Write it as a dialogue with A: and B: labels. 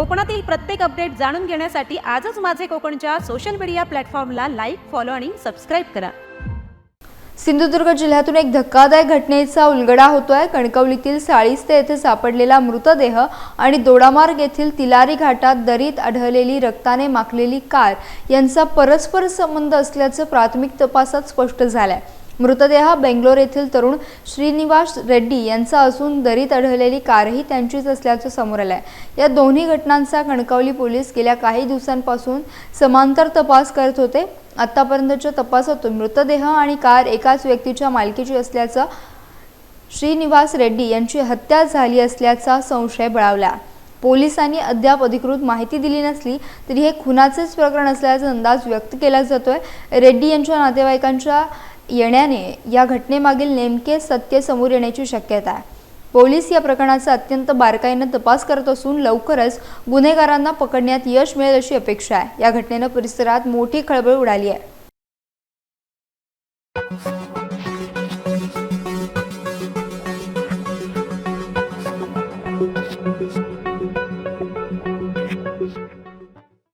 A: कोकणातील प्रत्येक अपडेट जाणून घेण्यासाठी आजच माझे कोकणच्या सोशल मीडिया प्लॅटफॉर्मला लाईक फॉलो आणि सबस्क्राईब करा.
B: सिंधुदुर्ग जिल्ह्यातून एक धक्कादायक घटनेचा उलगडा होतोय. कणकवलीतील साळीस्ते येथे सापडलेला मृतदेह आणि दोडामार्ग येथील तिलारी घाटात दरीत आढळलेली रक्ताने माखलेली कार यांचा परस्पर संबंध असल्याचं प्राथमिक तपासात स्पष्ट झालंय. मृतदेह बेंगलोर येथील तरुण श्रीनिवास रेड्डी यांचा असून दरीत आढळलेली कारही त्यांचीच असल्याचं समोर आलंय. या दोन्ही घटनांचा कणकवली पोलीस गेल्या काही दिवसांपासून समांतर तपास करत होते. आतापर्यंतच्या तपासातून मृतदेह आणि कार एकाच व्यक्तीच्या मालकीची असल्याचं श्रीनिवास रेड्डी यांची हत्या झाली असल्याचा संशय बळावला. पोलिसांनी अद्याप अधिकृत माहिती दिली नसली तरी हे खुनाचेच प्रकरण असल्याचा अंदाज व्यक्त केला जातोय. रेड्डी यांच्या नातेवाईकांच्या येण्याने या घटनेमागील नेमके सत्य समोर येण्याची शक्यता आहे. पोलीस या प्रकरणाचा अत्यंत बारकाईनं तपास करत असून लवकरच गुन्हेगारांना पकडण्यात यश मिळेल अशी अपेक्षा आहे. या घटनेनं परिसरात मोठी खळबळ उडाली आहे.